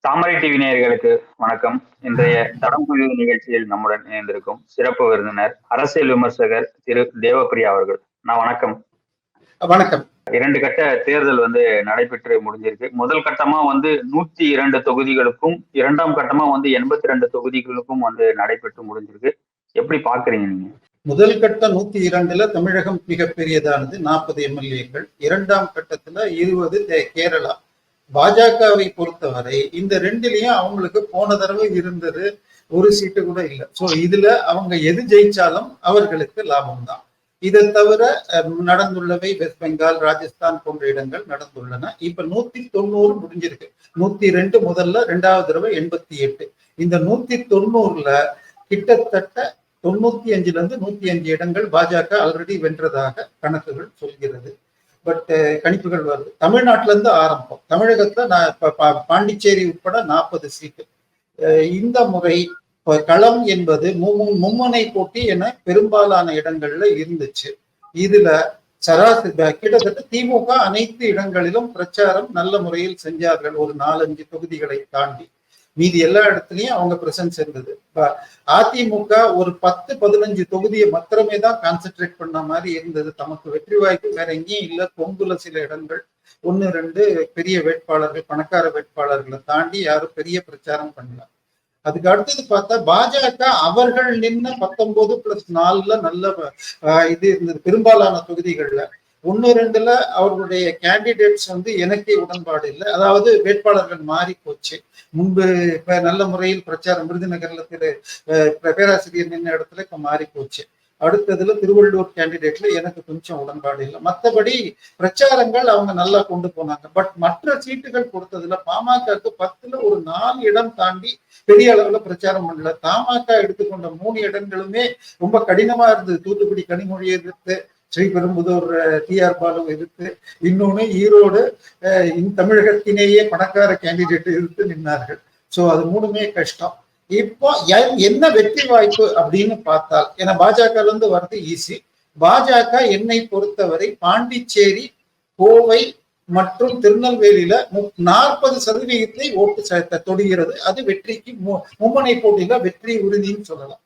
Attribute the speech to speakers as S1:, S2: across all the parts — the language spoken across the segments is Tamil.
S1: தாமரை டிவி நேயர்களுக்கு வணக்கம். இன்றைய தடம் குழு நிகழ்ச்சியில் நம்முடன் இணைந்திருக்கும் சிறப்பு விருந்தினர் அரசியல் விமர்சகர் திரு தேவப்பிரியா அவர்கள். நான் வணக்கம்.
S2: வணக்கம்.
S1: இரண்டு கட்ட தேர்தல் வந்து நடைபெற்று முடிஞ்சிருக்கு. முதல் கட்டமா வந்து நூத்தி இரண்டு தொகுதிகளுக்கும் இரண்டாம் கட்டமா வந்து எண்பத்தி ரெண்டு தொகுதிகளுக்கும் வந்து நடைபெற்று முடிஞ்சிருக்கு. எப்படி பாக்குறீங்க நீங்க?
S2: முதல் கட்ட நூத்தி இரண்டுல தமிழகம் மிகப்பெரியதானது நாற்பது எம்எல்ஏக்கள். இரண்டாம் கட்டத்துல இருபது கேரளா. பாஜகவை பொறுத்தவரை இந்த ரெண்டுலயும் அவங்களுக்கு போன தடவை இருந்தது ஒரு சீட்டு கூட இல்லை. ஸோ இதுல அவங்க எது ஜெயிச்சாலும் அவர்களுக்கு லாபம் தான் இதை தவிர நடந்துள்ளவை வெஸ்ட் பெங்கால் ராஜஸ்தான் போன்ற இடங்கள் நடந்துள்ளன. இப்ப நூத்தி தொண்ணூறு முடிஞ்சிருக்கு. நூத்தி ரெண்டு முதல்ல ரெண்டாவது தடவை எண்பத்தி எட்டு. இந்த நூத்தி தொண்ணூறுல கிட்டத்தட்ட தொண்ணூத்தி அஞ்சுல இருந்து நூத்தி அஞ்சு இடங்கள் பாஜக ஆல்ரெடி வென்றதாக கணக்குகள் சொல்கிறது. பட் கணிப்புகள் வருது. தமிழ்நாட்டில இருந்து ஆரம்பம். தமிழகத்துல நான் பாண்டிச்சேரி உட்பட நாற்பது சீட்டு. இந்த முறை களம் என்பது மும்முனை போட்டி என பெரும்பாலான இடங்கள்ல இருந்துச்சு. இதுல சராசரி கிட்டத்தட்ட திமுக அனைத்து இடங்களிலும் பிரச்சாரம் நல்ல முறையில் செஞ்சார்கள் ஒரு நாலஞ்சு தொகுதிகளை தாண்டி. மீதி எல்லா இடத்துலயும் அவங்க பிரசன்ஸ் இருந்தது. அதிமுக ஒரு பத்து பதினஞ்சு தொகுதியை மாத்திரமே தான் கான்சென்ட்ரேட் பண்ண மாதிரி இருந்தது. தமக்கு வெற்றி வாய்ப்பு வேற எங்கேயும் இல்ல. கொங்குல சில இடங்கள் ஒன்னு ரெண்டு பெரிய வேட்பாளர்கள் பணக்கார வேட்பாளர்களை தாண்டி யாரும் பெரிய பிரச்சாரம் பண்ணல. அதுக்கு அடுத்தது பார்த்தா பாஜக அவர்கள் நின்ன பத்தொன்பது பிளஸ் நாலுல நல்ல இது இருந்தது. பெரும்பாலான தொகுதிகள்ல. ஒன்னு ரெண்டுல அவர்களுடைய கேண்டிடேட்ஸ் வந்து எனக்கே உடன்பாடு இல்லை. அதாவது வேட்பாளர்கள் மாறி போச்சு. முன்பு இப்ப நல்ல முறையில் பிரச்சாரம் விருதுநகர்ல திரு பேராசிரியர் நின்ன இடத்துல இப்ப மாறி போச்சு. அடுத்ததுல திருவள்ளூர் கேண்டிடேட்ல எனக்கு கொஞ்சம் உடன்பாடு இல்லை. மற்றபடி பிரச்சாரங்கள் அவங்க நல்லா கொண்டு போனாங்க. பட் மற்ற சீட்டுகள் கொடுத்ததுல பாமகக்கு பத்துல ஒரு நாலு இடம் தாண்டி பெரிய அளவுல பிரச்சாரம் பண்ணல. தமாக எடுத்துக்கொண்ட மூணு இடங்களுமே ரொம்ப கடினமா இருந்தது. தூத்துக்குடி கனிமொழி எதிர்த்து ஸ்ரீபெரும்புதூர் டி ஆர் பாலு எதிர்த்து இன்னொன்னு ஈரோடு தமிழகத்திலேயே பணக்கார கேண்டிடேட் எதிர்த்து நின்னார்கள். சோ அது மூணுமே கஷ்டம். இப்போ என்ன வெற்றி வாய்ப்பு அப்படின்னு பார்த்தால் ஏன்னா பாஜக இருந்து வர்றது ஈஸி பாஜக என்னை பொறுத்தவரை பாண்டிச்சேரி கோவை மற்றும் திருநெல்வேலியில நாற்பது சதவீதத்தை ஓட்டு தொடுகிறது. அது வெற்றிக்கு மும்மனை போட்டியில வெற்றி உறுதின்னு சொல்லலாம்.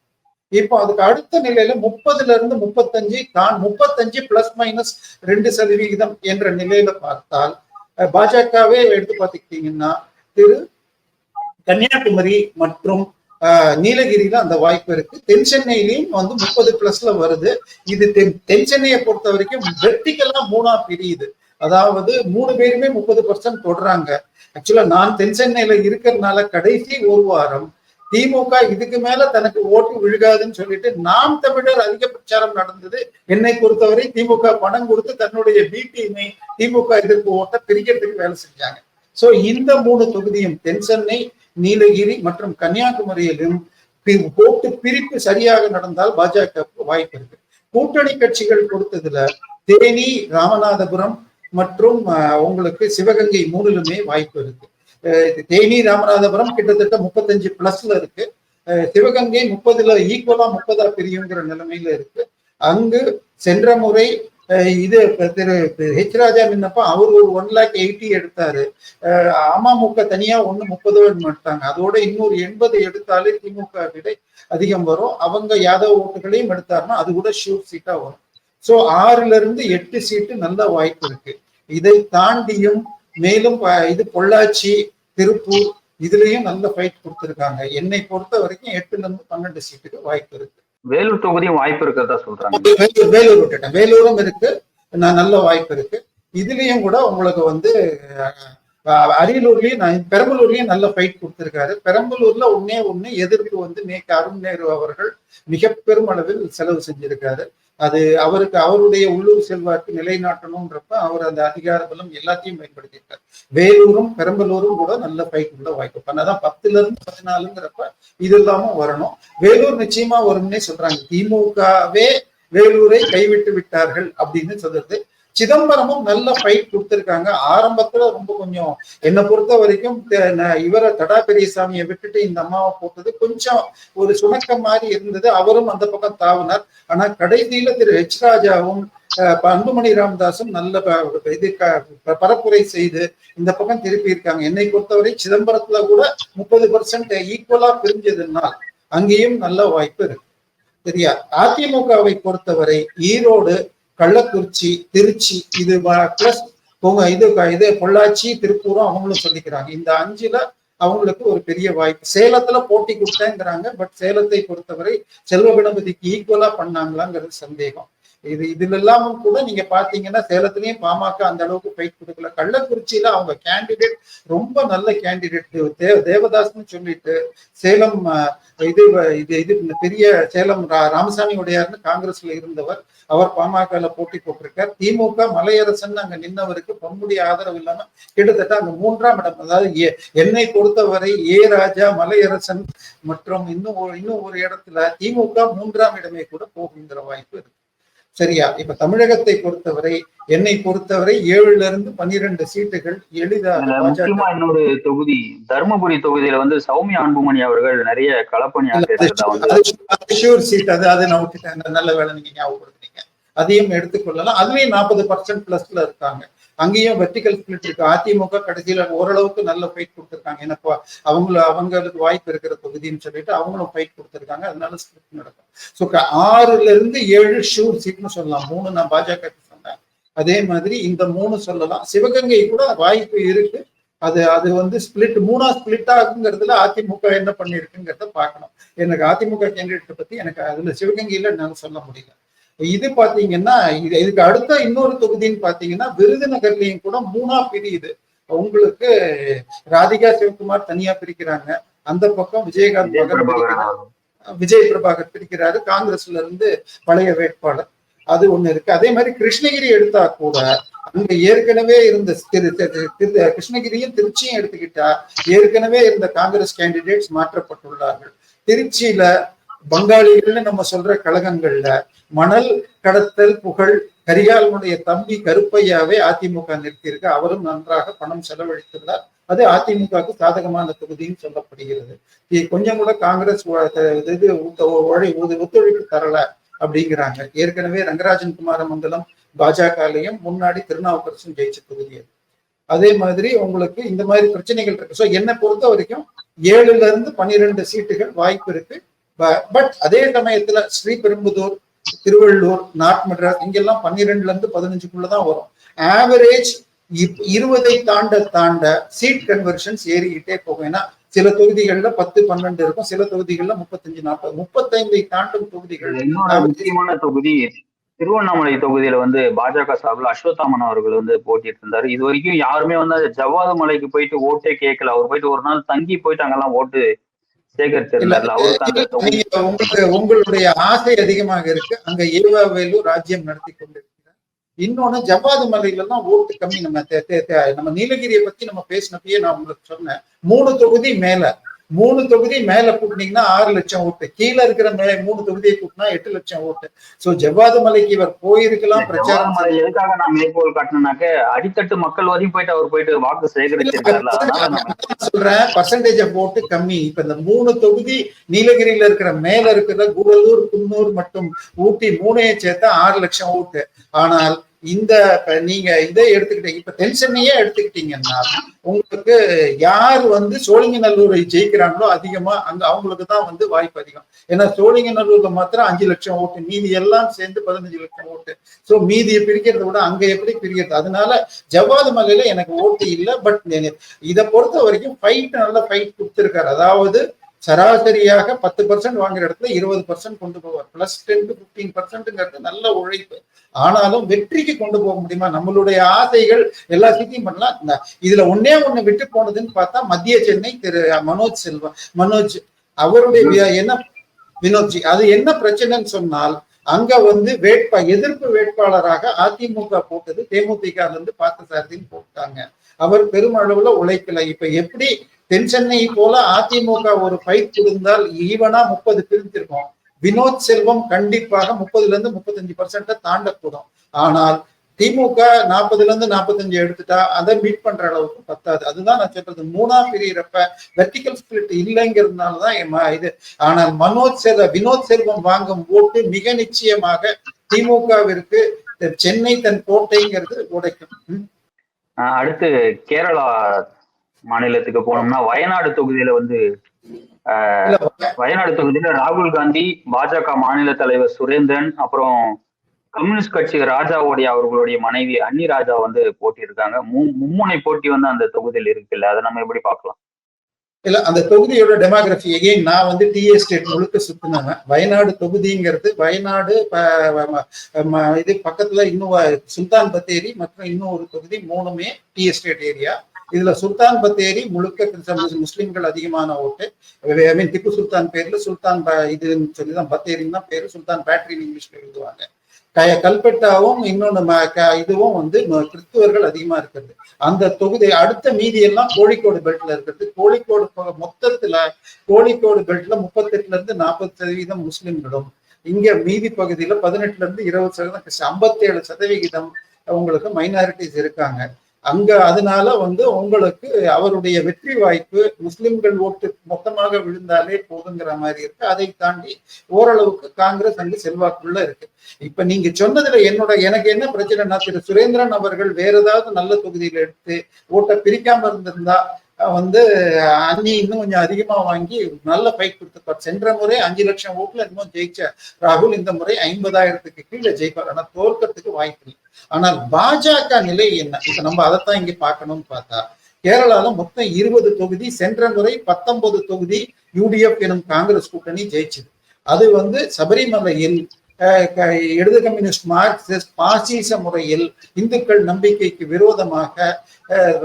S2: இப்போ அதுக்கு அடுத்த நிலையில முப்பதுல இருந்து முப்பத்தஞ்சு தான் முப்பத்தஞ்சு பிளஸ் மைனஸ் ரெண்டு சதவிகிதம் என்ற நிலையில பார்த்தால் பாஜகவே எடுத்து பார்த்துக்கிட்டீங்கன்னா திரு கன்னியாகுமரி மற்றும் நீலகிரியில அந்த வாய்ப்பு இருக்கு. தென் சென்னையிலையும் வந்து முப்பது பிளஸ்ல வருது. இது தென் தென் சென்னையை பொறுத்த வரைக்கும் வெர்டிக்கலா மூணா பிரியுது. அதாவது மூணு பேருமே முப்பது பர்சன்ட் தொடுறாங்க. ஆக்சுவலா நான் தென் சென்னையில இருக்கிறதுனால கடைசி ஒரு வாரம் திமுக இதுக்கு மேல தனக்கு ஓட்டு விழுகாதுன்னு சொல்லிட்டு நாம் தமிழர் அதிக பிரச்சாரம் நடந்தது. என்னை பொறுத்தவரை திமுக பணம் கொடுத்து தன்னுடைய பி டீமை திமுக எதிர்ப்பு ஓட்ட பிரிக்கிறதுக்கு வேலை செஞ்சாங்க. சோ இந்த மூணு தொகுதியும் தென் சென்னை நீலகிரி மற்றும் கன்னியாகுமரியிலும் ஓட்டு பிரிப்பு சரியாக நடந்தால் பாஜக வாய்ப்பு இருக்கு. கூட்டணி கட்சிகள் கொடுத்ததுல தேனி ராமநாதபுரம் மற்றும் உங்களுக்கு சிவகங்கை மூணிலுமே வாய்ப்பு இருக்கு. தேனி ராமநாதபுரம் கிட்டத்தட்ட முப்பத்தஞ்சு பிளஸ்ல இருக்கு. சிவகங்கை முப்பதுல ஈக்குவலா முப்பதா பிரியுங்கிற நிலைமையில இருக்கு. அங்கு சென்ற முறை இது திரு ஹெச் ராஜா நின்னப்ப அவர் ஒரு ஒன் லேக் எயிட்டி எடுத்தாரு. அமமுக தனியா ஒன்னு முப்பது எடுத்தாங்க அதோட இன்னொரு எண்பது எடுத்தாலே திமுக விடை அதிகம் வரும். அவங்க யாதவ் ஓட்டுகளையும் எடுத்தாருன்னா அது கூட ஷூர் சீட்டா வரும். சோ ஆறுல இருந்து எட்டு சீட்டு நல்ல வாய்ப்பு இருக்கு. இதை தாண்டியும் மேலும் இது பொள்ளாச்சி திருப்பூர் இதுலயும் நல்ல ஃபைட் கொடுத்திருக்காங்க. என்னை பொறுத்த வரைக்கும் எட்டுல இருந்து பன்னெண்டு சீட்டுக்கு வாய்ப்பு இருக்கு.
S1: வேலூர் தொகுதியும் வாய்ப்பு இருக்கிறதா சொல்றாங்க.
S2: வேலூர் விட்டுட்டேன். வேலூரும் இருக்கு. நல்ல வாய்ப்பு இருக்கு. இதுலயும் கூட உங்களுக்கு வந்து அரியலூர்லயும் நான் பெரம்பலூர்லயும் நல்ல ஃபைட் கொடுத்திருக்காரு. பெரம்பலூர்ல ஒன்னே ஒண்ணு எதிர்ப்பு வந்து நேக்கு அருண் நேரு அவர்கள் மிக பெரும் அளவில் செலவு செஞ்சிருக்காரு. அது அவருக்கு அவருடைய உள்ளூர் செல்வாக்கு நிலைநாட்டணும்ன்றப்ப அவர் அந்த அதிகார பலம் எல்லாத்தையும் பயன்படுத்திட்டார் வேலூரும் பெரம்பலூரும் கூட நல்ல ஃபைட் உள்ள வாய்ப்பு பண்ணதான் பத்துல இருந்து பதினாலுங்கிறப்ப இது இல்லாம வரணும். வேலூர் நிச்சயமா வரும்னே சொல்றாங்க. திமுகவே வேலூரை கைவிட்டு விட்டார்கள் அப்படின்னு சொல்றது சிதம்பரமும் நல்ல ஃபைட் கொடுத்துருக்காங்க. ஆரம்பத்துல ரொம்ப கொஞ்சம் என்னை பொறுத்த வரைக்கும் இவரை தடா பெரியசாமியை விட்டுட்டு இந்த அம்மாவை போட்டது கொஞ்சம் ஒரு சுணக்கம் மாதிரி இருந்தது. அவரும் அந்த பக்கம் தாவினார். ஆனா கடைசியில திரு ஹெச் ராஜாவும் அஹ், அன்புமணி ராமதாசும் நல்ல இது க- பரப்புரை செய்து இந்த பக்கம் திருப்பி இருக்காங்க என்னை பொறுத்தவரை சிதம்பரத்துல கூட முப்பது பர்சன்ட் ஈக்குவலா பிரிஞ்சதுனால் அங்கேயும் நல்ல வாய்ப்பு இருக்கு. சரியா? அதிமுகவை பொறுத்தவரை ஈரோடு கள்ளக்குறிச்சி திருச்சி இது பிளஸ் இது இது பொள்ளாச்சி திருப்பூரும் அவங்களும் சொல்லிக்கிறாங்க. இந்த அஞ்சுல அவங்களுக்கு ஒரு பெரிய வாய்ப்பு. சேலத்துல போட்டி கொடுத்தேங்கிறாங்க பட் சேலத்தை பொறுத்தவரை செல்வ கணபதிக்கு ஈக்குவலா பண்ணாங்களாங்கிறது சந்தேகம். இது இதுல எல்லாமும் கூட நீங்க பாத்தீங்கன்னா சேலத்திலயும் பாமக அந்த அளவுக்கு ஃபைட் கொடுக்கல. கள்ளக்குறிச்சியில அவங்க கேண்டிடேட் ரொம்ப நல்ல கேண்டிடேட் தேவ தேவதாஸ்னு சொல்லிட்டு சேலம் இது இது இது பெரிய சேலம் ரா- ராமசாமி உடையார்னு காங்கிரஸ்ல இருந்தவர். அவர் பாமகல போட்டி போட்டிருக்கார். திமுக மலையரசன் அங்க நின்னவருக்கு பொன்முடி ஆதரவு இல்லாம கிட்டத்தட்ட அங்க மூன்றாம் இடம். அதாவது எ- என்னை பொறுத்தவரை ஏ ராஜா மலையரசன் மற்றும் இன்னும் ஒரு- இன்னும் ஒரு இடத்துல திமுக மூன்றாம் இடமே கூட போகுங்கிற வாய்ப்பு இருக்கு. சரியா? இப்ப தமிழகத்தை பொறுத்தவரை என்னை பொறுத்தவரை ஏழுல இருந்து பன்னிரண்டு சீட்டுகள் எளிதாக
S1: முக்கியமா இன்னொரு தொகுதி தருமபுரி தொகுதியில வந்து சௌமியா அன்புமணி அவர்கள் நிறைய களப்பணி
S2: ஷூர் சீட் அது அதை நான் விட்டுட்டேன். நல்ல வேலை நீங்க ஞாபகப்படுத்துறீங்க அதையும் எடுத்துக்கொள்ளலாம். அதுலயும் நாற்பது பர்சன்ட் பிளஸ்ல இருக்காங்க. அங்கேயும் வெர்டிகல் ஸ்பிளிட் இருக்கு. அதிமுக கடைசியில ஓரளவுக்கு நல்ல ஃபைட் கொடுத்துருக்காங்க. எனக்கு அவங்கள அவங்களுக்கு வாய்ப்பு இருக்கிற தொகுதின்னு சொல்லிட்டு அவங்களும் ஃபைட் கொடுத்துருக்காங்க. அதனால ஸ்பிளிட் நடக்கும். ஸோ ஆறுல இருந்து ஏழு ஷூர் சீட்னு சொல்லலாம். மூணு நான் பாஜக சொன்னேன். அதே மாதிரி இந்த மூணு சொல்லலாம். சிவகங்கை கூட வாய்ப்பு இருக்கு. அது அது வந்து ஸ்பிளிட் மூணா ஸ்பிளிட் ஆகுங்கிறதுல அதிமுக என்ன பண்ணிருக்குங்கிறத பார்க்கணும். எனக்கு அதிமுக கேண்டிடேட்டை பத்தி எனக்கு அதுல சிவகங்கையில என்னால சொல்ல முடியல. இது பாத்தீங்கன்னா இது இதுக்கு அடுத்த இன்னொரு தொகுதின்னு பாத்தீங்கன்னா விருதுநகர்லயும் கூட மூணா பிரியுது உங்களுக்கு ராதிகா சிவகுமார் தனியா பிரிக்கிறாங்க. அந்த பக்கம் விஜயகாந்த்.
S1: அவர்கள்.
S2: விஜய் பிரபாகர் பிரிக்கிறாரு. காங்கிரஸ்ல இருந்து பழைய வேட்பாளர். அது ஒண்ணு இருக்கு. அதே மாதிரி கிருஷ்ணகிரி எடுத்தா கூட அங்க ஏற்கனவே இருந்த திரு- கிருஷ்ணகிரியும் திருச்சியும் எடுத்துக்கிட்டா ஏற்கனவே இருந்த காங்கிரஸ் கேண்டிடேட்ஸ் மாற்றப்பட்டுள்ளார்கள். திருச்சியில பங்காளிகள்னு நம்ம சொல்ற கழகங்கள்ல மணல் கடத்தல் புகழ் கரிகாலனுடைய தம்பி கருப்பையாவே அதிமுக நிறுத்தியிருக்கு. அவரும் நன்றாக பணம் செலவழித்துள்ளார். அது அதிமுகவுக்கு சாதகமான தொகுதின்னு சொல்லப்படுகிறது. இது கொஞ்சம் கூட காங்கிரஸ் இது ஒத்துழைப்பு தரல அப்படிங்கிறாங்க. ஏற்கனவே ரங்கராஜன் குமாரமங்கலம் பாஜகலையும் முன்னாடி திருநாவுக்கரசும் ஜெயிச்ச தொகுதி அது. அதே மாதிரி உங்களுக்கு இந்த மாதிரி பிரச்சனைகள் இருக்கு. ஸோ என்னை பொறுத்த வரைக்கும் ஏழுல இருந்து பன்னிரெண்டு சீட்டுகள் வாய்ப்பு இருக்கு. பட் அதே சமயத்துல ஸ்ரீபெரும்புதூர் திருவள்ளூர் நார்த் மெட்ராஸ் இங்கெல்லாம் பன்னிரெண்டுல இருந்து பதினஞ்சுக்குள்ளதான் வரும். ஆவரேஜ் இருபதை தாண்ட தாண்ட சீட் கன்வர்ஷன்ஸ் ஏறிக்கிட்டே போகும். ஏன்னா சில தொகுதிகள்ல பத்து பன்னெண்டு இருக்கும். சில தொகுதிகள்ல முப்பத்தஞ்சு நாற்பது முப்பத்தைந்தை தாண்டும் தொகுதிகள்.
S1: முக்கியமான தொகுதி திருவண்ணாமலை தொகுதியில வந்து பாஜக சார்பில் அஸ்வத்தாமன் அவர்கள் வந்து போட்டிட்டு இருந்தாரு. இது வரைக்கும் யாருமே வந்து ஜவ்வாது மலைக்கு போயிட்டு ஓட்டே கேட்கல. அவர் போயிட்டு ஒரு நாள் தங்கி போயிட்டு அங்கெல்லாம் ஓட்டு
S2: உங்களுடைய ஆசை அதிகமாக இருக்கு. அங்க ஏவாவேலு ராஜ்யம் நடத்தி கொண்டிருக்கிறார். இன்னொன்னு ஜவ்வாது மலையில தான் ஓட்டு கம்மி. நம்ம நம்ம நீலகிரியை பத்தி நம்ம பேசினப்பயே நான் உங்களுக்கு சொன்னேன். மூணு தொகுதி மேல. மூணு தொகுதி மேல கூட்டினீங்கன்னா ஆறு லட்சம் ஓட்டு. கீழே இருக்கிற மே மூணு தொகுதியை கூட்டினா எட்டு லட்சம் ஓட்டு. சோ ஜவ்வாது மலைக்கு இவர் போயிருக்கலாம் பிரச்சாரம்
S1: மலை எதுக்காக நான் மேற்கோள் காட்டினாக்க அடித்தட்டு மக்கள் வரையும் போயிட்டு அவர் போயிட்டு வாக்கு
S2: நான் சொல்றேன். பர்சன்டேஜ் ஆஃப் ஓட்டு கம்மி. இப்ப இந்த மூணு தொகுதி நீலகிரியில இருக்கிற மேல இருக்கிற கூடலூர் குன்னூர் மற்றும் ஊட்டி மூணையை சேர்த்தா ஆறு லட்சம் ஓட்டு. ஆனால் இந்த நீங்க இதை எடுத்துக்கிட்டீங்க. இப்ப தென்சென்னையே எடுத்துக்கிட்டீங்கன்னா உங்களுக்கு யார் வந்து சோழிங்கநல்லூரை ஜெயிக்கிறாங்களோ அதிகமா அங்க அவங்களுக்கு தான் வந்து வாய்ப்பு அதிகம். ஏன்னா சோழிங்கநல்லூர்ல மாத்திரம் அஞ்சு லட்சம் ஓட்டு மீதி எல்லாம் சேர்ந்து பதினஞ்சு லட்சம் ஓட்டு. சோ மீதியை பிரிக்கிறத விட அங்க எப்படி பிரிக்கிறது? அதனால ஜவ்வாது மலையில எனக்கு ஓட்டு இல்லை பட் இதை பொறுத்த வரைக்கும் ஃபைட் நல்ல ஃபைட் கொடுத்துருக்காரு. அதாவது சராசரியாக பத்து பர்சன்ட் வாங்குற இடத்துல இருபது பர்சன்ட் கொண்டு போவார். பிளஸ் டென் டு பிப்டீன் பர்சன்ட்ங்கிறது நல்ல உழைப்பு. ஆனாலும் வெற்றிக்கு கொண்டு போக முடியுமா? நம்மளுடைய ஆசைகள் எல்லா சீட்டையும் பண்ணலாம். இதுல ஒன்னே ஒண்ணு விட்டு போனதுன்னு பார்த்தா மத்திய சென்னை திரு மனோஜ் செல்வம் மனோஜ் அவருடைய என்ன? வினோத்ஜி. அது என்ன பிரச்சனைன்னு சொன்னால் அங்க வந்து வேட்பா எதிர்ப்பு வேட்பாளராக அதிமுக போட்டது தேமுதிக இருந்து பார்த்த சாரதின்னு போட்டாங்க. அவர் பெருமளவுல உழைக்கல. இப்ப எப்படி தென் சென்னை போல அதிமுக ஒரு ஃபைட் இருந்தால் ஈவனா முப்பது பிரிஞ்சிருக்கும் வினோத் செல்வம் கண்டிப்பாக முப்பதுல இருந்து முப்பத்தஞ்சு பர்சன்ட தாண்டக்கூடும். ஆனால் திமுக நாற்பதுல இருந்து நாற்பத்தஞ்சு எடுத்துட்டா அதை மீட் பண்ற அளவுக்கு பத்தாது. அதுதான் நான் சொல்றது. மூணா பிரியறப்ப வெர்டிகல் ஸ்பிளிட் இல்லைங்கிறதுனாலதான் இது. ஆனால் மனோஜ் செல்வ வினோத் செல்வம் வாங்கும் ஓட்டு மிக நிச்சயமாக திமுகவிற்கு சென்னை தன் கோட்டைங்கிறது உடைக்கும்.
S1: அடுத்து கேரளா மாநிலத்துக்கு போனோம்னா வயநாடு தொகுதியில வந்து வயநாடு தொகுதியில ராகுல் காந்தி பாஜக மாநில தலைவர் சுரேந்திரன் அப்புறம் கம்யூனிஸ்ட் கட்சி ராஜாவுடைய அவர்களுடைய மனைவி அன்னி ராஜா வந்து போட்டியிருக்காங்க மு- மும்முனை போட்டி வந்து அந்த தொகுதியில் இருக்குல்ல அதை நம்ம எப்படி பார்க்கலாம்?
S2: இல்ல அந்த தொகுதியோட டெமோகிராஃபி எகைன் நான் வந்து டி எஸ்டேட் முழுக்க சுத்தினவன் வயநாடு தொகுதிங்கிறது வயநாடு இது பக்கத்துல இன்னும் சுல்தான் பத்தேரி மற்றும் இன்னும் ஒரு தொகுதி மூணுமே டி எஸ்டேட் ஏரியா இதுல சுல்தான் பத்தேரி முழுக்க கிறிஸ்தவ- முஸ்லிம்கள் அதிகமான ஓட்டு. ஐ மீன் திப்பு சுல்தான் பேர்ல சுல்தான் ப- இதுன்னு சொல்லி தான் பத்தேரின்னு தான் பேரு சுல்தான் பேட்டரி இங்கிலீஷ்ல எழுதுவாங்க. கல்பெட்டாவும் இன்னொன்று ம- க- இதுவும் வந்து கிறிஸ்துவர்கள் அதிகமா இருக்கிறது. அந்த தொகுதி அடுத்த மீதி எல்லாம் கோழிக்கோடு பெல்ட்ல இருக்கிறது. கோழிக்கோடு மொத்தத்துல கோழிக்கோடு பெல்ட்ல முப்பத்தெட்டுல இருந்து நாற்பது சதவீதம் முஸ்லிம்களும் இங்க மீதி பகுதியில பதினெட்டுல இருந்து இருபது சதவீதம் ஐம்பத்தேழு சதவிகிதம் உங்களுக்கு மைனாரிட்டிஸ் இருக்காங்க. அங்க அதனால வந்து உங்களுக்கு அவருடைய வெற்றி வாய்ப்பு முஸ்லிம்கள் ஓட்டு மொத்தமாக விழுந்தாலே போதுங்கிற மாதிரி இருக்கு. அதை தாண்டி ஓரளவுக்கு காங்கிரஸ் அங்கு செல்வாக்குள்ள இருக்கு. இப்ப நீங்க சொன்னதுல என்னோட எனக்கு என்ன பிரச்சனைனா திரு சுரேந்திரன் அவர்கள் வேற ஏதாவது நல்ல தொகுதியில எடுத்து ஓட்டை பிரிக்காம இருந்திருந்தா வந்து அண்ணி இன்னும் கொஞ்சம் அதிகமா வாங்கி நல்ல ஃபைட் கொடுத்துப்பார் சென்ற முறை அஞ்சு லட்சம் ஓட்டுல இன்னும் ஜெயிச்ச ராகுல் இந்த முறை ஐம்பதாயிரத்துக்கு கீழே ஜெயிப்பார். ஆனா தோற்கறதுக்கு வாய்ப்பு இல்லை. ஆனால் பாஜக நிலை என்ன? இப்ப நம்ம அதைத்தான் இங்க பார்க்கணும்னு பார்த்தா கேரளால மொத்தம் இருபது தொகுதி சென்ற முறை பத்தொன்பது தொகுதி யூடிஎஃப் எனும் காங்கிரஸ் கூட்டணி ஜெயிச்சது. அது வந்து சபரிமலையில் இடது கம்யூனிஸ்ட் மார்க்சிஸ்ட் பாசிச முறையில் இந்துக்கள் நம்பிக்கைக்கு விரோதமாக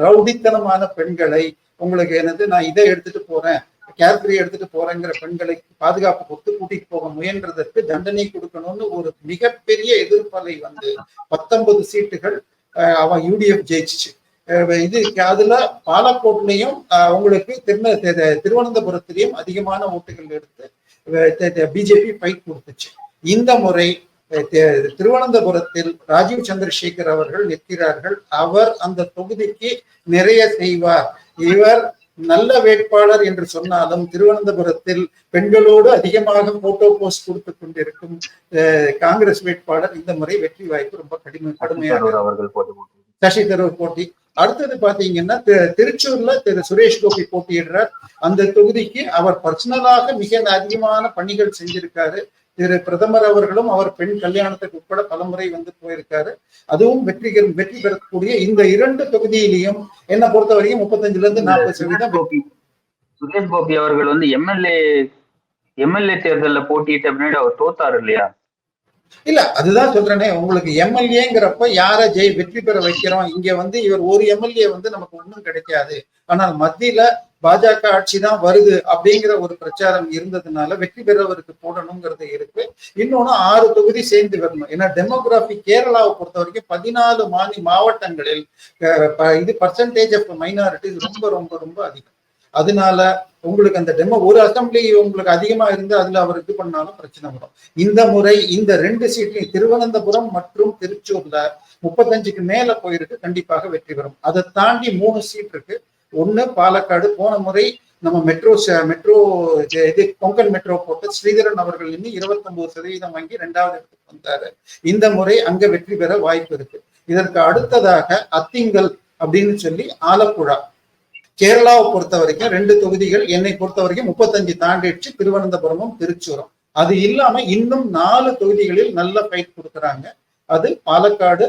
S2: ரவுடித்தனமான பெண்களை உங்களுக்கு என்னது நான் இதை எடுத்துட்டு போறேன் கேர்பரி எடுத்துட்டு போறேங்கிற பெண்களை பாதுகாப்பு கொடுத்து கூட்டிட்டு போக முயன்றதற்கு தண்டனை கொடுக்கணும்னு ஒரு மிகப்பெரிய எதிர்ப்பலை வந்து பத்தொன்பது சீட்டுகள் அவ அவன் யூடிஎஃப் ஜெயிச்சிச்சு. இது அதுல பாலக்கோட்லையும் உங்களுக்கு திருந திருவனந்தபுரத்திலையும் அதிகமான ஓட்டுகள் எடுத்து பிஜேபி பைட் கொடுத்துச்சு. இந்த முறை திருவனந்தபுரத்தில் ராஜீவ் சந்திரசேகர் அவர்கள் நிற்கிறார்கள். அவர் அந்த தொகுதிக்கு நிறைய செய்வார். இவர் நல்ல வேட்பாளர் என்று சொன்னாலும் திருவனந்தபுரத்தில் பெண்களோடு அதிகமாக போட்டோ போஸ்ட் கொடுத்து கொண்டிருக்கும் காங்கிரஸ் வேட்பாளர் இந்த முறை வெற்றி வாய்ப்பு ரொம்ப கடுமை கடுமையாக
S1: அவர்கள்
S2: சசி தரூர் போட்டி. அடுத்தது பாத்தீங்கன்னா திருச்சூர்ல திரு சுரேஷ் கோபி போட்டியிடுறார். அந்த தொகுதிக்கு அவர் பர்சனலாக மிக அதிகமான பணிகள் செஞ்சிருக்காரு. திரு பிரதமர் அவர்களும் அவர் பெண் கல்யாணத்துக்கு உட்பட பலமுறை வந்து போயிருக்காரு. அதுவும் வெற்றி வெற்றி பெறக்கூடிய இந்த இரண்டு தொகுதியிலையும் என்ன பொறுத்த வரைக்கும் முப்பத்தஞ்சுல இருந்து நாற்பது சதவீதம்
S1: கோபி. சுரேஷ் கோபி அவர்கள் வந்து எம்எல்ஏ எம்எல்ஏ தேர்தல்ல போட்டியிட்ட பின்னாடி அவர் தோத்தாரு இல்லையா?
S2: இல்ல அதுதான் சொல்றேனே உங்களுக்கு எம்எல்ஏங்கிறப்ப யாரை ஜெய் வெற்றி பெற வைக்கிறோம்? இங்க வந்து இவர் ஒரு எம்எல்ஏ வந்து நமக்கு ஒண்ணும் கிடைக்காது. ஆனால் மத்தியில பாஜக ஆட்சி தான் வருது அப்படிங்கிற ஒரு பிரச்சாரம் இருந்ததுனால வெற்றி பெறவருக்கு போடணுங்கிறது இருக்கு. இன்னொன்னு ஆறு தொகுதி சேர்ந்து வரணும். ஏன்னா டெமோகிராபி கேரளாவை பொறுத்த வரைக்கும் பதினாலு மாநி மாவட்டங்களில் இது பர்சன்டேஜ் ஆஃப் மைனாரிட்டிஸ் ரொம்ப ரொம்ப ரொம்ப அதிகம். அதனால உங்களுக்கு அந்த டெமோ ஒரு அசம்பிளி உங்களுக்கு அதிகமா இருந்து அதுல அவர் இது பண்ணாலும் பிரச்சனை வரும். இந்த முறை இந்த ரெண்டு சீட்லையும் திருவனந்தபுரம் மற்றும் திருச்சூர்ல முப்பத்தஞ்சுக்கு மேல போயிருக்கு கண்டிப்பாக வெற்றி பெறும். அதை தாண்டி மூணு சீட் இருக்கு. ஒண்ணு பாலக்காடு போன முறை நம்ம மெட்ரோ மெட்ரோ இது கொங்கன் மெட்ரோ போட்டு ஸ்ரீதரன் அவர்கள் இன்னும் இருபத்தொன்பது சதவீதம் வாங்கி ரெண்டாவது இடத்துக்கு வந்தாரு. இந்த முறை அங்க வெற்றி பெற வாய்ப்பு இருக்கு. இதற்கு அடுத்ததாக அத்திங்கல் அப்படின்னு சொல்லி ஆலப்புழா. கேரளாவை பொறுத்த வரைக்கும் ரெண்டு தொகுதிகள் என்னை பொறுத்த வரைக்கும் முப்பத்தஞ்சு தாண்டிடுச்சு. திருவனந்தபுரமும் திருச்சூரம். அது இல்லாம இன்னும் நாலு தொகுதிகளில் நல்ல ஃபைட் கொடுக்குறாங்க. அது பாலக்காடு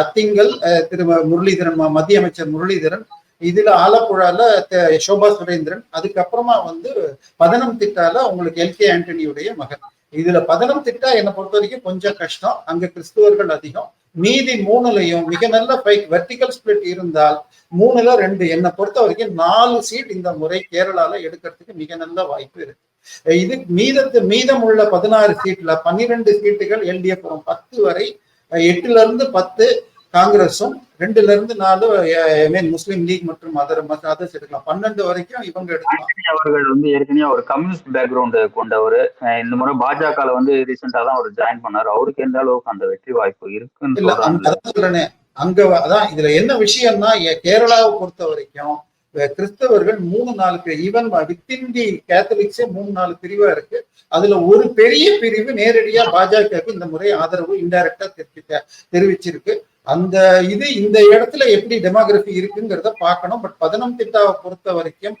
S2: அத்திங்கல் அஹ், திரு முரளிதரன் மத்திய அமைச்சர் முரளிதரன் இதுல ஆலப்புழால சோபா சுரேந்திரன் அதுக்கப்புறமா வந்து பதனம் திட்டால உங்களுக்கு எல்கே ஆண்டனியுடைய மகன். இதுல பதனம் திட்டா என்னை பொறுத்த வரைக்கும் கொஞ்சம் கஷ்டம். அங்க கிறிஸ்துவர்கள் அதிகம். மீதி மூணுலையும் மிக நல்ல ஃபைட் வெர்டிகல் ஸ்பிளிட் இருந்தால் மூணுல ரெண்டு. என்னை பொறுத்த வரைக்கும் நாலு சீட் இந்த முறை கேரளால எடுக்கிறதுக்கு மிக நல்ல வாய்ப்பு இருக்கு. இது மீதத்து மீதம் உள்ள பதினாறு சீட்ல பன்னிரெண்டு சீட்டுகள் எல்டிஎஃப் பத்து வரை எட்டுல இருந்து பத்து காங்கிரஸும் ரெண்டுல இருந்து நாலு மீன் முஸ்லீம் லீக் மற்றும் அதர் அதர்ஸ் எடுக்கலாம். பன்னெண்டு வரைக்கும் இவங்க எடுக்கலாம்.
S1: அவர்கள் வந்து ஏற்கனவே ஒரு கம்யூனிஸ்ட் பேக்ரவுண்ட் கொண்டவர். இந்த முறை பாஜக வந்து ரீசெண்டா தான் அவர் ஜாயின் பண்ணாரு. அவருக்கு எந்த அளவுக்கு அந்த வெற்றி வாய்ப்பு இருக்குன்னு
S2: இல்ல அங்க அதான் சொல்றேனே. அங்க வ- அதான் இதுல என்ன விஷயம்னா கேரளாவை பொறுத்த வரைக்கும் கிறிஸ்தவர்கள் மூணு நாலு ஈவன் வித்தின் தி கேத்தலிக்ஸே மூணு நாலு பிரிவா இருக்கு. அதுல ஒரு பெரிய பிரிவு நேரடியா பாஜகவுக்கு இந்த முறை ஆதரவு இன்டைரக்டா தெரிவிக்க தெரிவிச்சிருக்கு. அந்த இது இந்த இடத்துல எப்படி டெமோகிராஃபி இருக்குங்கிறத பார்க்கணும். பட் பதனம்திட்டாவை பொறுத்த வரைக்கும்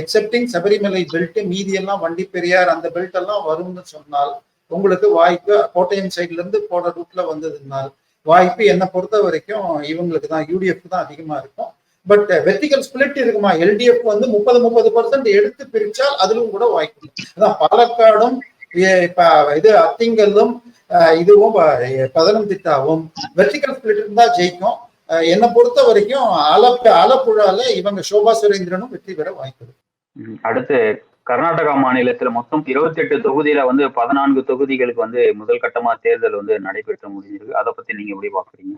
S2: எக்ஸப்டிங் சபரிமலை பெல்ட் மீதி எல்லாம் வண்டி பெரியார் அந்த பெல்ட் எல்லாம் வரும்னு சொன்னால் உங்களுக்கு வாய்ப்பு கோட்டையம் சைட்ல இருந்து போன ரூட்ல வந்ததுனால் வாய்ப்பு என்னை பொறுத்த வரைக்கும் இவங்களுக்கு தான் யூடிஎஃப் தான் அதிகமா இருக்கும். பட் வெர்டிகல் ஸ்பிளிட் இருக்குமா? எல்டிஎஃப் வந்து முப்பது முப்பது பர்சன்ட் எடுத்து பிரிச்சால் அதிலும் கூட வாய்ப்பு அதான் பாலக்காடும் இப்ப இது அத்திங்கல்லும் இதுவும் பதனம்திட்டாவும் வெர்டிகல் ஸ்பிளிட் இருந்தா ஜெயிக்கும். என்னை பொறுத்த வரைக்கும் ஆலப்ப ஆலப்புழால இவங்க சோபா சுரேந்திரனும் வெற்றி பெற வாய்ப்பு
S1: அடுத்து கர்நாடகா மாநிலத்துல மொத்தம் 28 தொகுதியில வந்து பதினான்கு தொகுதிகளுக்கு வந்து முதல் கட்டமா தேர்தல் வந்து நடைபெற்று முடிஞ்சிருக்கு. அதை பத்தி நீங்க எப்படி பாக்குறீங்க?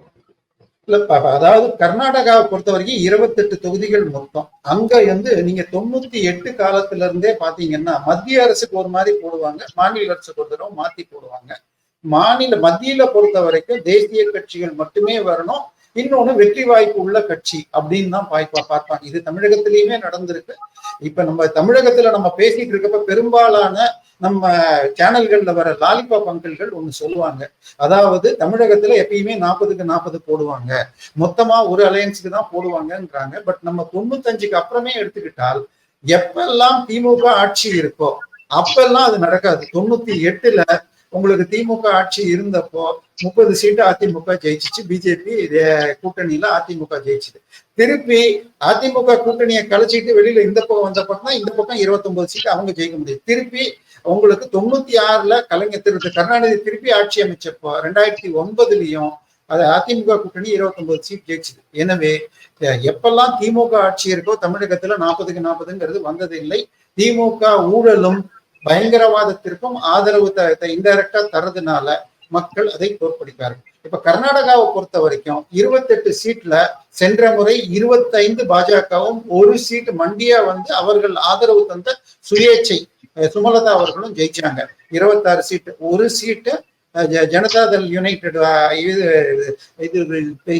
S2: அதாவது கர்நாடகாவை பொறுத்த வரைக்கும் இருபத்தெட்டு தொகுதிகள் மொத்தம். அங்க வந்து நீங்க தொண்ணூத்தி எட்டு காலத்துல இருந்தே பாத்தீங்கன்னா மத்திய அரசுக்கு ஒரு மாதிரி போடுவாங்க மாநில அரசுக்கு ஒரு தடவை மாத்தி போடுவாங்க. மாநில மத்தியில பொறுத்த வரைக்கும் தேசிய கட்சிகள் மட்டுமே வரணும். இன்னொன்னு வெற்றி வாய்ப்பு உள்ள கட்சி அப்படின்னு தான் பாய்ப்பா பார்ப்பாங்க. இது தமிழகத்திலயுமே நடந்திருக்கு. இப்ப நம்ம தமிழகத்துல நம்ம பேசிட்டு இருக்கப்ப பெரும்பாலான நம்ம சேனல்கள்ல வர லாலிபாப் அங்கிள்கள் ஒண்ணு சொல்லுவாங்க. அதாவது தமிழகத்துல எப்பயுமே நாற்பதுக்கு நாற்பது போடுவாங்க. மொத்தமா ஒரு அலையன்ஸுக்கு தான் போடுவாங்கன்றாங்க பட் நம்ம தொண்ணூத்தஞ்சுக்கு அப்புறமே எடுத்துக்கிட்டால் எப்பெல்லாம் திமுக ஆட்சி இருக்கோ அப்பெல்லாம் அது நடக்காது. தொண்ணூத்தி எட்டுல உங்களுக்கு திமுக ஆட்சி இருந்தப்போ முப்பது சீட்டு அதிமுக ஜெயிச்சிச்சு. பிஜேபி கூட்டணியில அதிமுக ஜெயிச்சுது. திருப்பி அதிமுக கூட்டணியை கழிச்சிட்டு வெளியில இந்த பக்கம் வந்த பக்கம் இந்த பக்கம் இருபத்தொன்பது சீட்டு அவங்க ஜெயிக்க முடியும். திருப்பி உங்களுக்கு தொண்ணூத்தி ஆறுல கலைஞர் திரு கருணாநிதி திருப்பி ஆட்சி அமைச்சப்போ ரெண்டாயிரத்தி ஒன்பதுலயும் அது அதிமுக கூட்டணி இருபத்தொன்பது சீட் ஜெயிச்சுது. எனவே எப்பெல்லாம் திமுக ஆட்சி இருக்கோ தமிழகத்துல நாற்பதுக்கு நாற்பதுங்கிறது வந்தது இல்லை திமுக ஊழலும் பயங்கரவாதத்திற்கும் ஆதரவு இன்டைரக்டா தரதுனால மக்கள் அதை தோற்கடிப்பார்கள். இப்ப கர்நாடகாவை பொறுத்த வரைக்கும் இருபத்தெட்டு சீட்ல சென்ற முறை இருபத்தைந்து பாஜகவும் ஒரு சீட் மண்டியா வந்து அவர்கள் ஆதரவு தந்த சுயேச்சை சுமலதா அவர்களும் ஜெயிச்சாங்க. இருபத்தாறு சீட்டு ஒரு சீட்டு அஹ், ஜ- ஜனதாதள் யுனைடெட் இது இது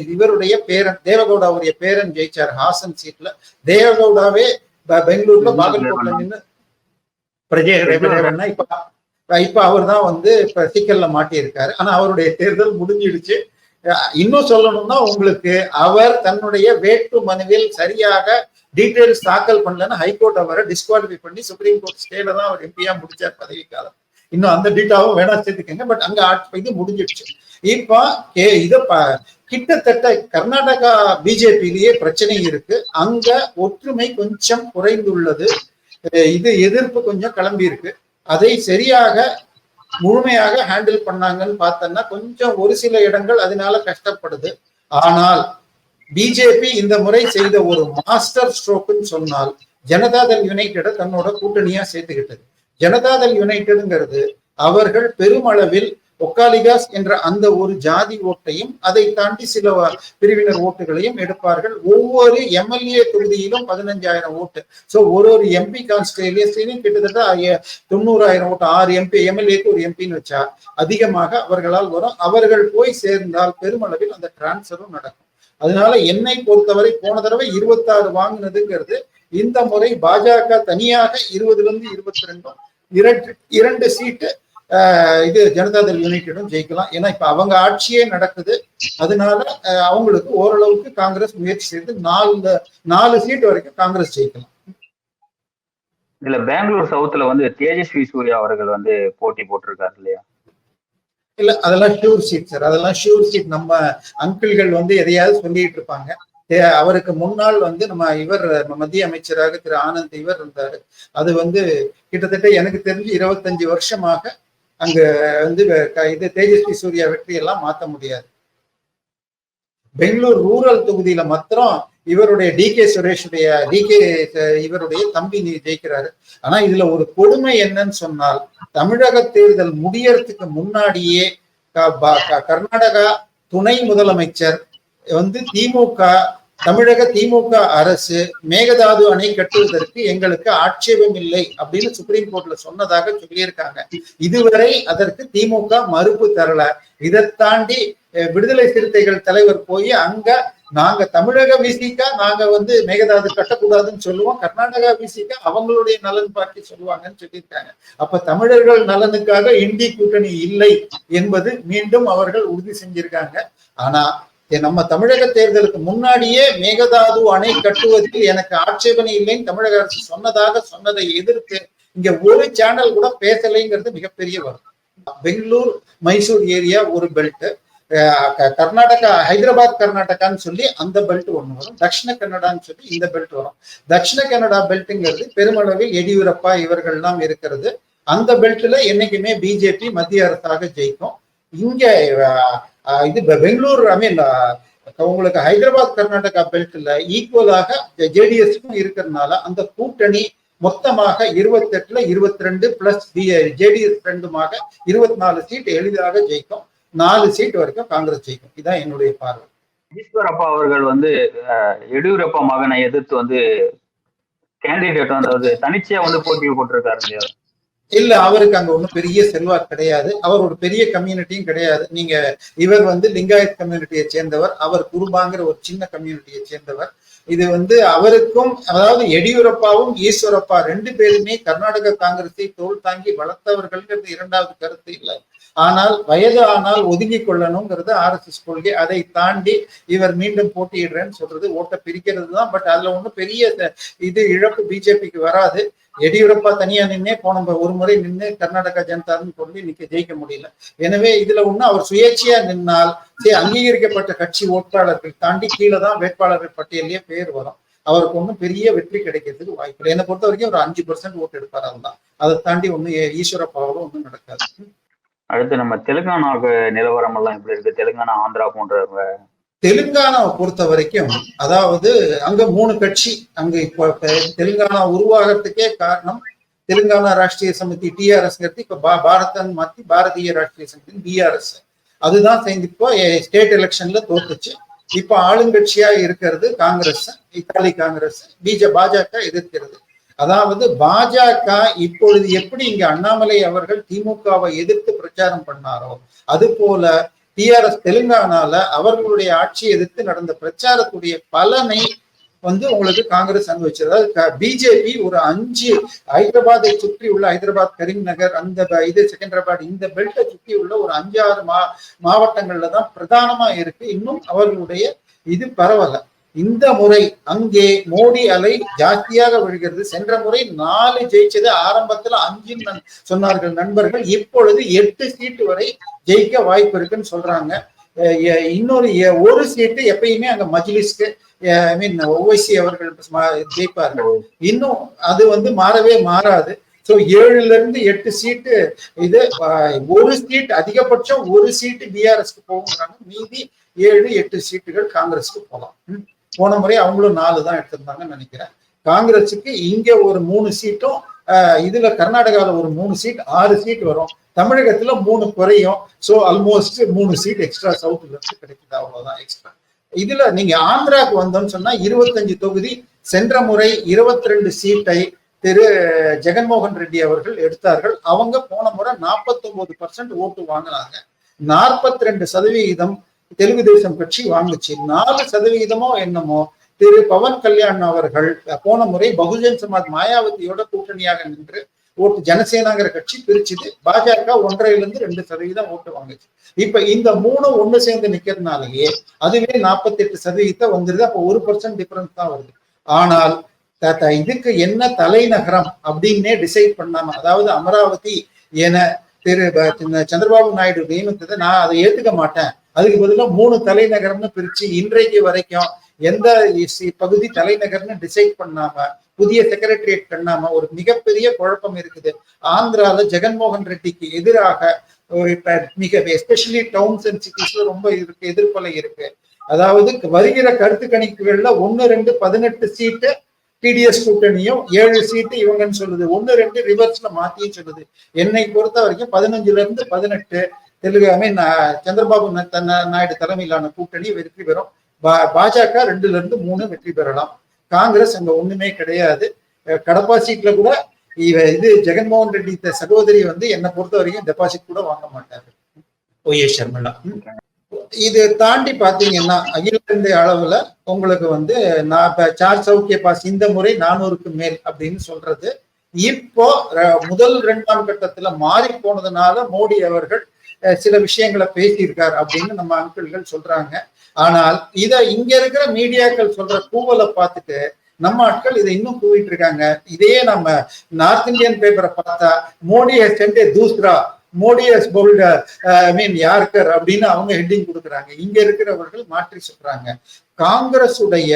S2: இவருடைய பேரன் தேவகவுடாவுடைய பேரன் ஜெயிச்சார் ஹாசன் சீட்ல. தேவகவுடாவே பெங்களூர்ல பாகல்கோட்ல நின்று பிரஜேகரேவனா இப்ப இப்ப அவர் தான் வந்து இப்ப சிக்கல்ல மாட்டியிருக்காரு. ஆனா அவருடைய தேர்தல் முடிஞ்சிடுச்சு. இன்னும் சொல்லணும்னா உங்களுக்கு அவர் தன்னுடைய வேட்பு மனுவில் சரியாக டீடைல்ஸ் தாக்கல் பண்ணலன்னு ஹைகோர்ட் அவரை டிஸ்குவாலிஃபை பண்ணி சுப்ரீம் கோர்ட் ஸ்டேல தான் அவர் எம்பியா முடிச்சார் பதவி காலம் இன்னும் அந்த டீட்டாவும் வேணா சேர்த்துக்கங்க பட் அங்க ஆட்சி இது முடிஞ்சிடுச்சு. இப்ப கே இத கிட்டத்தட்ட கர்நாடகா பிஜேபியிலேயே பிரச்சனை இருக்கு. அங்க ஒற்றுமை கொஞ்சம் குறைந்துள்ளது. இது எதிர்ப்பு கொஞ்சம் கிளம்பி இருக்கு. அதை சரியாக முழுமையாக ஹேண்டில் பண்ணாங்கன்னு பார்த்தோம்னா கொஞ்சம் ஒரு சில இடங்கள் அதனால கஷ்டப்படுது. ஆனால் பிஜேபி இந்த முறை செய்த ஒரு மாஸ்டர் ஸ்ட்ரோக்குன்னு சொன்னால் ஜனதாதள் யுனைடெட தன்னோட கூட்டணியா சேர்த்துக்கிட்டது. ஜனதாதள் யுனைடெடுங்கிறது அவர்கள் பெருமளவில் ஒக்காலிகாஸ் என்ற அந்த ஒரு ஜாதி ஓட்டையும் அதை தாண்டி சில பிரிவினர் ஓட்டுகளையும் எடுப்பார்கள். ஒவ்வொரு எம்எல்ஏ தொகுதியிலும் பதினஞ்சாயிரம் ஓட்டு. சோ ஒரு ஒரு எம்பி கான்ஸ்டேலியஸ்லயும் கிட்டத்தட்ட தொண்ணூறாயிரம் ஓட்டு. ஆறு எம்பி எம்எல்ஏக்கு ஒரு எம்பின்னு வச்சா அதிகமாக அவர்களால் வரும். அவர்கள் போய் சேர்ந்தால் பெருமளவில் அந்த டிரான்ஸ்ஃபரும் நடக்கும். அதனால என்னை பொறுத்தவரை போன தடவை இருபத்தாறு வாங்கினதுங்கிறது இந்த முறை பாஜக தனியாக இருபதுல இருந்து இருபத்தி ரெண்டும் இரண்டு இரண்டு சீட்டு இது ஜனதாதள் யுனைடெடும் ஜெயிக்கலாம். ஏன்னா இப்ப அவங்க ஆட்சியே நடக்குது. அதனால அவங்களுக்கு ஓரளவுக்கு காங்கிரஸ் முயற்சி செய்து நாலு நாலு சீட் வரைக்கும் காங்கிரஸ் ஜெயிக்கலாம்.
S1: இதுல பெங்களூர் சவுத்துல வந்து தேஜஸ்வி சூர்யா அவர்கள் வந்து போட்டி போட்டிருக்காரு இல்லையா?
S2: இல்ல அதெல்லாம் ஷூர் சீட் சார். அதெல்லாம் ஷூர் சீட். நம்ம அங்கிள்கள் வந்து எதையாவது சொல்லிட்டு இருப்பாங்க. அவருக்கு முன்னால் வந்து நம்ம இவர் மத்திய அமைச்சராக திரு ஆனந்த் இவர் இருந்தாரு. அது வந்து கிட்டத்தட்ட எனக்கு தெரிஞ்சு இருபத்தஞ்சு வருஷமாக அங்க வந்து இது தேஜஸ்வி சூர்யா வெற்றி எல்லாம் மாத்த முடியாது. பெங்களூர் ரூரல் தொகுதியில மாத்திரம் இவருடைய டி கே சுரேஷுடைய டி கே இவருடைய தம்பி நீ ஜெயிக்கிறாரு. ஆனா இதுல ஒரு கொடுமை என்னன்னு சொன்னால் தமிழக தேர்தல் முடியறதுக்கு முன்னாடியே கர்நாடகா துணை முதலமைச்சர் வந்து திமுக தமிழக திமுக அரசு மேகதாது அணை கட்டுவதற்கு எங்களுக்கு ஆட்சேபம் இல்லை அப்படின்னு சுப்ரீம் கோர்ட்ல சொன்னதாக சொல்லியிருக்காங்க. இதுவரை அதற்கு திமுக மறுப்பு தரல. இதை தாண்டி அஹ், விடுதலை சிறுத்தைகள் தலைவர் போய் அங்க நாங்க தமிழக விசிக்கா நாங்க வந்து மேகதாது கட்டக்கூடாதுன்னு சொல்லுவோம். கர்நாடகா விசிக்கா அவங்களுடைய நலன் பார்த்து சொல்லுவாங்கன்னு சொல்லியிருக்காங்க. அப்ப தமிழர்கள் நலனுக்காக இந்தி கூட்டணி இல்லை என்பது மீண்டும் அவர்கள் உறுதி செஞ்சிருக்காங்க. ஆனா நம்ம தமிழக தேர்தலுக்கு முன்னாடியே மேகதாது அணை கட்டுவதற்கு எனக்கு ஆட்சேபனை இல்லைன்னு தமிழக அரசு சொன்னதாக சொன்னதை எதிர்த்து இங்க ஒரு சேனல் கூட பேசலைங்கிறது மிகப்பெரிய வரும் பெங்களூர் மைசூர் ஏரியா ஒரு பெல்ட் கர்நாடகா ஹைதராபாத் கர்நாடகான்னு சொல்லி அந்த பெல்ட் ஒண்ணு வரும். தட்சிண கன்னடான்னு சொல்லி இந்த பெல்ட் வரும். தட்சிண கன்னடா பெல்ட்டுங்கிறது பெருமளவில் எடியூரப்பா இவர்கள்லாம் இருக்கிறது. அந்த பெல்ட்ல என்னைக்குமே பிஜேபி மத்திய அரசாக ஜெயிக்கும். இங்க இது பெங்களூர் ஐ மீன் உங்களுக்கு ஹைதராபாத் கர்நாடகா பெல்ட்ல ஈக்குவலாக ஜேடிஎஸ்க்கும் இருக்கிறதுனால அந்த கூட்டணி மொத்தமாக இருபத்தெட்டுல இருபத்தி ரெண்டு பிளஸ் ஜேடிஎஸ் ரெண்டுமாக இருபத்தி நாலு சீட் எளிதாக ஜெயிக்கும். நாலு சீட் வரைக்கும் காங்கிரஸ் ஜெயிக்கும். இதான் என்னுடைய பார்வை.
S1: ஈஸ்வரப்பா அவர்கள் வந்து எடியூரப்பா மகனை எதிர்த்து வந்து கேண்டிடேட் வந்து தனிச்சையா வந்து போட்டி போட்டிருக்காரு இல்லையா?
S2: இல்ல அவருக்கு அங்க ஒண்ணும் பெரிய செல்வாக்கு கிடையாது. அவர் ஒரு பெரிய கம்யூனிட்டியும் கிடையாது. நீங்க இவர் வந்து லிங்காயத் கம்யூனிட்டியை சேர்ந்தவர். அவர் குருபாங்கிற ஒரு சின்ன கம்யூனிட்டியை சேர்ந்தவர். இது வந்து அவருக்கும் அதாவது எடியூரப்பாவும் ஈஸ்வரப்பா ரெண்டு பேருமே கர்நாடக காங்கிரஸை தோல் தாங்கி வளர்த்தவர்கள்ங்கிறது இரண்டாவது கருத்து இல்லை. ஆனால் வயது ஆனால் ஒதுங்கி கொள்ளணுங்கிறது ஆர்எஸ்எஸ் கொள்கை. அதை தாண்டி இவர் மீண்டும் போட்டியிடுறேன்னு சொல்றது ஓட்டை பிரிக்கிறது தான். பட் அதுல ஒண்ணும் பெரிய இது இழப்பு பிஜேபிக்கு வராது. எடியூரப்பா தனியா நின்னே போன ஒரு முறை நின்று கர்நாடகா ஜனதான்னு சொல்லி நிக்க ஜெயிக்க முடியல. எனவே இதுல ஒண்ணு அவர் சுயேட்சையா நின்னால் சரி அங்கீகரிக்கப்பட்ட கட்சி ஓட்டாளர்கள் தாண்டி கீழே தான் வேட்பாளர்கள் பட்டியலே பேர் வரும். அவருக்கு ஒன்றும் பெரிய வெற்றி கிடைக்கிறதுக்கு வாய்ப்பு இல்லை. என்னை பொறுத்த வரைக்கும் ஒரு அஞ்சு பர்சன்ட் ஓட்டு எடுப்பார் அதுதான் அதை தாண்டி ஒன்றும் ஈஸ்வரப்பாவோட ஒன்றும் நடக்காது.
S1: அடுத்து நம்ம தெலுங்கானாவுக்கு நிலவரம் எல்லாம் எப்படி இருக்கு? தெலுங்கானா ஆந்திரா போன்ற
S2: தெலுங்கானாவை பொறுத்த வரைக்கும் அதாவது அங்க மூணு கட்சி அங்க இப்போ தெலுங்கானா உருவாகிறதுக்கே காரணம் தெலுங்கானா ராஷ்டிரிய சமிதி டிஆர்எஸ் இப்ப பா- பாரதன் மாத்தி பாரதிய ராஷ்டிரிய சமிதி பிஆர்எஸ் அதுதான் சேர்ந்து இப்போ ஸ்டேட் எலெக்ஷன்ல தோத்துச்சு. இப்ப ஆளுங்கட்சியா இருக்கிறது காங்கிரஸ் இத்தாலி காங்கிரஸ் பிஜ பாஜக எதிர்க்கிறது. அதாவது பாஜக இப்பொழுது எப்படி இங்க அண்ணாமலை அவர்கள் திமுகவை எதிர்த்து பிரச்சாரம் பண்ணாரோ அது போல டிஆர்எஸ் தெலுங்கானால அவர்களுடைய ஆட்சியை எதிர்த்து நடந்த பிரச்சாரத்துடைய பலனை வந்து உங்களுக்கு காங்கிரஸ் அனுபவிச்சது அதாவது பிஜேபி ஒரு அஞ்சு ஹைதராபாத்தை சுற்றி உள்ள ஹைதராபாத் கரீம்நகர் அந்த இது செகண்டராபாத் இந்த பெல்ட்டை சுற்றி உள்ள ஒரு அஞ்சாறு மா மாவட்டங்கள்ல தான் பிரதானமா இருக்கு. இன்னும் அவர்களுடைய இது பரவலை. இந்த முறை அங்கே மோடி அலை ஜாஸ்தியாக விழுகிறது. சென்ற முறை நாலு ஜெயிச்சது. ஆரம்பத்துல அஞ்சு சொன்னார்கள் நண்பர்கள். இப்பொழுது எட்டு சீட்டு வரை ஜெயிக்க வாய்ப்பு இருக்குன்னு சொல்றாங்க. இன்னொரு எ- ஒரு சீட்டு எப்பயுமே அங்க மஜ்லிஸ்க்கு ஐ மீன் ஓவைசி அவர்கள் ஜெயிப்பார்கள். இன்னும் அது வந்து மாறவே மாறாது. ஸோ ஏழுல இருந்து எட்டு சீட்டு இது ஒரு சீட் அதிகபட்சம் ஒரு சீட்டு பிஆர்எஸ்க்கு போகுங்கிறாங்க மீதி ஏழு எட்டு சீட்டுகள் காங்கிரஸ்க்கு போகலாம். போன முறை அவங்களும் நாலு தான் எடுத்திருந்தாங்கன்னு நினைக்கிறேன். காங்கிரஸுக்கு இங்க ஒரு மூணு சீட்டும் இதுல கர்நாடகால ஒரு மூணு சீட் ஆறு சீட் வரும். தமிழகத்துல மூணு குறையும். ஸோ ஆல்மோஸ்ட் மூணு சீட் எக்ஸ்ட்ரா சவுத்துல இருந்து கிடைக்குது. அவ்வளவுதான் எக்ஸ்ட்ரா இதுல நீங்க ஆந்திராக்கு வந்தோம்னு சொன்னா இருபத்தஞ்சு தொகுதி சென்ற முறை இருபத்தி ரெண்டு சீட்டை திரு ஜெகன்மோகன் ரெட்டி அவர்கள் எடுத்தார்கள். அவங்க போன முறை 49% பர்சன்ட் ஓட்டு வாங்கினாங்க. நாற்பத்தி ரெண்டு சதவிகிதம் தெலுங்கு தேசம் கட்சி வாங்குச்சு. நாலு சதவிகிதமோ என்னமோ திரு பவன் கல்யாண் அவர்கள் போன முறை பகுஜன் சமாஜ் மாயாவதியோட கூட்டணியாக நின்று ஓட்டு ஜனசேனாங்கிற கட்சி பிரிச்சுது. பாஜக ஒன்றரைல இருந்து ரெண்டு சதவீதம் ஓட்டு வாங்குச்சு. இப்ப இந்த மூணு ஒண்ணு சேர்ந்து நிக்கிறதுனாலயே அதுவே நாற்பத்தி எட்டு சதவீதத்தை வந்துருது. அப்ப ஒரு பர்சன்ட் டிஃபரன்ஸ் தான் வருது. ஆனால் இதுக்கு என்ன தலைநகரம் அப்படின்னே டிசைட் பண்ணாம அதாவது அமராவதி என திரு திரு சந்திரபாபு நாயுடு நியமித்ததை நான் அதை ஏத்துக்க மாட்டேன். அதுக்கு பதிலாக மூணு தலைநகரம்னு பிரிச்சு இன்றைக்கு வரைக்கும் எந்த பகுதி தலைநகர்னு டிசைட் பண்ணாம புதிய செக்ரட்டரியேட் பண்ணாம ஒரு மிகப்பெரிய குழப்பம் இருக்குது. ஆந்திரால ஜெகன்மோகன் ரெட்டிக்கு எதிராக மிக எஸ்பெஷலி டவுன்ஸ் அண்ட் சிட்டிஸ்ல ரொம்ப இருக்கு எதிர்ப்பலை இருக்கு. அதாவது வருகிற கருத்து கணிப்புகள்ல ஒன்னு ரெண்டு பதினெட்டு சீட்டு டிடிஎஸ் கூட்டணியும் ஏழு சீட்டு இவங்கன்னு சொல்லுது. ஒன்னு ரெண்டு ரிவர்ஸ்ல மாத்தியும் சொல்லுது. என்னை பொறுத்த வரைக்கும் பதினஞ்சுல இருந்து பதினெட்டு தெலுங்கு ஐ மீன் சந்திரபாபு நாயுடு தலைமையிலான கூட்டணி வெற்றி பெறும். பாஜக ரெண்டுல இருந்து மூணு வெற்றி பெறலாம். காங்கிரஸ் அங்க ஒண்ணுமே கிடையாது. கடப்பா சீட்ல கூட இவ இது ஜெகன்மோகன் ரெட்டி சகோதரி வந்து என்னை பொறுத்த வரைக்கும் டெபாசிட் கூட வாங்க மாட்டாரு. ஒய் ஷர்மிளா ம். இது தாண்டி பாத்தீங்கன்னா அகில இந்திய அளவுல உங்களுக்கு வந்து நான் இப்ப சார் சௌக்கிய பாஸ் இந்த முறை நானூறுக்கு மேல் அப்படின்னு சொல்றது. இப்போ முதல் இரண்டாம் கட்டத்துல மாறி போனதுனால மோடி அவர்கள் சில விஷயங்களை பேசியிருக்கார் அப்படின்னு நம்ம அங்கிள்கள் சொல்றாங்க. ஆனால் இத இங்க இருக்கிற மீடியாக்கள் சொல்ற கூவலை பார்த்துட்டு நம்ம ஆட்கள் இதை இன்னும் கூவிட்டு இருக்காங்க. இதே நம்ம நார்த் இந்தியன் பேப்பரை பார்த்தா Modi சென்டே doosra Modi has bowled I mean yorker அப்படின்னு அவங்க ஹெட்டிங் கொடுக்குறாங்க. இங்க இருக்கிறவர்கள் மாற்றி சொல்றாங்க. காங்கிரஸ் உடைய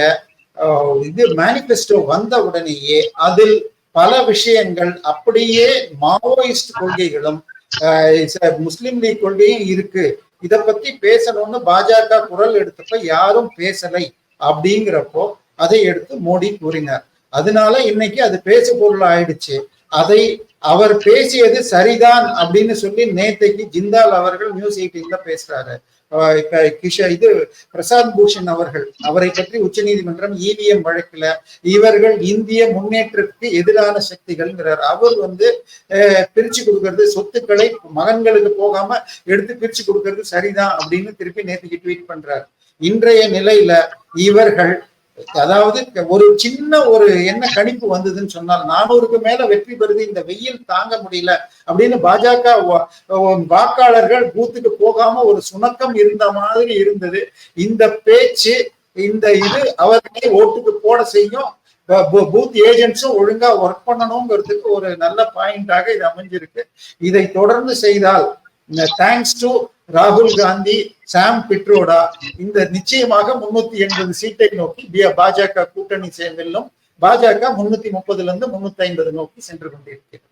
S2: இது மேனிபெஸ்டோ வந்த உடனேயே அதில் பல விஷயங்கள் அப்படியே மாவோயிஸ்ட் கொள்கைகளும் முஸ்லிம் லீக் கொள்கையும் இருக்கு. இத பத்தி பேசணும்னு பாஜக குரல் எடுத்தப்ப யாரும் பேசலை அப்படிங்கிறப்போ அதை எடுத்து மோடி கூறினார். அதனால இன்னைக்கு அது பேசு பொருள் ஆயிடுச்சு. அதை அவர் பேசியது சரிதான் அப்படின்னு சொல்லி நேத்தைக்கு ஜிந்தால் அவர்கள் நியூஸ் எயிட்டீன்ல பேசுறாரு. கிஷ இது பிரசாந்த் பூஷன் அவர்கள் அவரை பற்றி உச்சநீதிமன்றம் இவிஎம் வழக்குல இவர்கள் இந்திய முன்னேற்றத்துக்கு எதிரான சக்திகள்ங்கிறார். அவர் வந்து பிரிச்சு கொடுக்கறது சொத்துக்களை மகன்களுக்கு போகாம எடுத்து பிரிச்சு கொடுக்கறது சரிதான் அப்படின்னு திருப்பி நேற்றுக்கு ட்வீட் பண்றார். இன்றைய நிலையில இவர்கள் அதாவது ஒரு சின்ன ஒரு என்ன கணிப்பு வந்ததுன்னு சொன்னால் நானூறுக்கு மேல வெற்றி பெறுது இந்த வெயில் தாங்க முடியல அப்படின்னு பாஜக வா- வாக்காளர்கள் பூத்துக்கு போகாம ஒரு சுணக்கம் இருந்த மாதிரி இருந்தது. இந்த பேச்சு இந்த இது அவர்களே ஓட்டுக்கு போட செய்யும். பூத் ஏஜென்ட்ஸும் ஒழுங்கா ஒர்க் பண்ணணுங்கிறதுக்கு ஒரு நல்ல பாயிண்டாக இது அமைஞ்சிருக்கு. இதை தொடர்ந்து செய்தால் தேங்க்ஸ் டு ராகுல் காந்தி சாம் பிட்ரோடா இந்த நிச்சயமாக முன்னூத்தி எண்பது சீட்டை நோக்கி பி- பாஜக கூட்டணி செல்லும் பாஜக முன்னூத்தி முப்பதுல இருந்து முன்னூத்தி ஐம்பது நோக்கி சென்று கொண்டிருக்கிறது.